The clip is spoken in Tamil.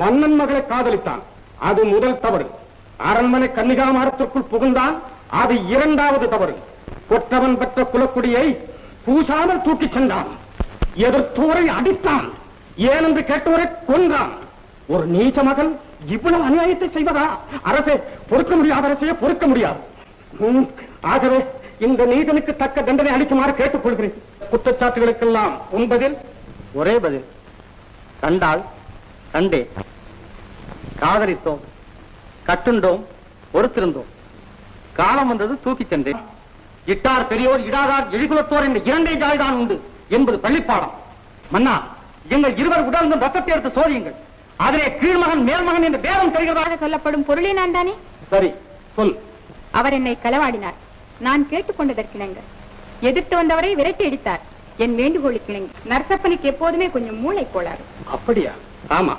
மன்னன் மகளை காதலித்தான். அது முதல் தவறு. அரண்மனை கன்னிகாமரத்திற்குள் புகுந்தான். அது இரண்டாவது தவறு. கொற்றவன் பெற்ற குலக்குடியை பூசாமல் தூக்கிச் சென்றான். எதிர்த்தோரை அடித்தான். ஏனென்று கேட்டோரை கொன்றான். ஒரு நீச்ச மகன் இவ்வளவு அநியாயத்தை செய்வதா? அரசே பொறுக்க முடியாத அரசே பொறுக்க முடியாது. ஆகவே இந்த நீதனுக்கு தக்க தண்டனை அளிக்குமாறு கேட்டுக்கொள்கிறேன். குற்றச்சாட்டுகளுக்கெல்லாம் உண்பதில் ஒரே பதில். கண்டால் கண்டே. காதலித்தோம் கட்டுண்டோம் பொறுத்திருந்தோம் காலம் வந்தது தூக்கிச் சென்றேன். இட்டார் பெரியோர் இடாதார் எழிகுலத்தோர் என்ற இரண்டே ஜாதிதான் உண்டு என்பது பள்ளிப்பாடம். மன்னா எங்கள் இருவர் உடலும் ரத்தத்தை எடுத்து சோதியுங்கள். அதிலே கீழ்மகன் மேல்மகன் என்று பேதம் தெரிகிறதாக சொல்லப்படும் பொருளே நான் தானே சரி சொல். அவர் என்னை களவாடினார். நான் கேட்டுக்கொண்டதற்கிணங்க எதிர்த்து வந்தவரை விரட்டி அடித்தார். என் வேண்டுகோளுக்கிணங்க நரசப்பனுக்கு எப்போதுமே கொஞ்சம் மூளை கோளாறு அப்படியா? ஆமா.